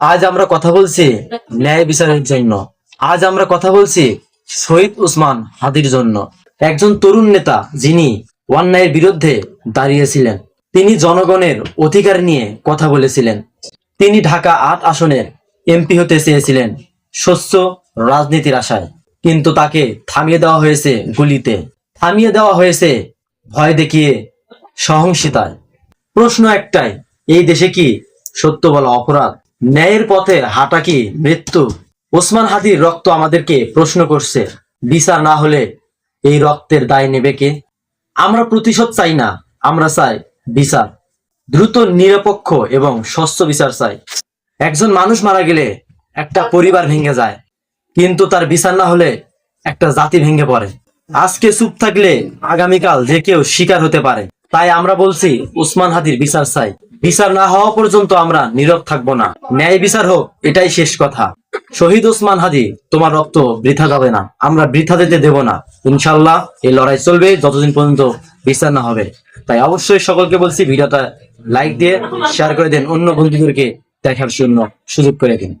আজ আমরা কথা বলছি ন্যায় বিচারের জন্য। আজ আমরা কথা বলছি শহীদ উসমান হাদির জন্য। একজন তরুণ নেতা যিনি অন্যায়ের বিরুদ্ধে দাঁড়িয়েছিলেন। তিনি জনগণের অধিকার নিয়ে কথা বলেছিলেন। তিনি ঢাকা আট আসনের এমপি হতে চেয়েছিলেন স্বচ্ছ রাজনীতির আশায়। কিন্তু তাকে থামিয়ে দেওয়া হয়েছে গুলিতে। থামিয়ে দেওয়া হয়েছে ভয় দেখিয়ে সহিংসিতায়। প্রশ্ন একটাই, এই দেশে কি সত্য বলা অপরাধ? ন্যায়ের পথে হাঁটা কি মৃত্যু? ওসমান হাদির রক্ত আমাদেরকে প্রশ্ন করছে, বিচার না হলে এই রক্তের দায় নেবে কে? আমরা প্রতিশোধ চাই না, আমরা চাই বিচার। দ্রুত, নিরপেক্ষ এবং স্বচ্ছ বিচার চাই। একজন মানুষ মারা গেলে একটা পরিবার ভেঙে যায়, কিন্তু তার বিচার না হলে একটা জাতি ভেঙে পড়ে। আজকে চুপ থাকলে আগামীকাল যে কেউ শিকার হতে পারে, তাই আমরা বলছি উসমান হাদির বিচার চাই। বিচার না হওয়া পর্যন্ত আমরা নীরব থাকব না। ন্যায় বিচার হোক, এটাই শেষ কথা। শহীদ ওসমান হাদি, তোমার রক্ত বৃথা যাবে না। আমরা বৃথা দিতে দেব না। ইনশাল্লাহ এই লড়াই চলবে, যতদিন পর্যন্ত বিচার না হবে। তাই অবশ্যই সকলকে বলছি, ভিডিওটা লাইক দিয়ে শেয়ার করে দেন। অন্য বন্ধুদেরকে দেখার জন্য সুযোগ করে দিন।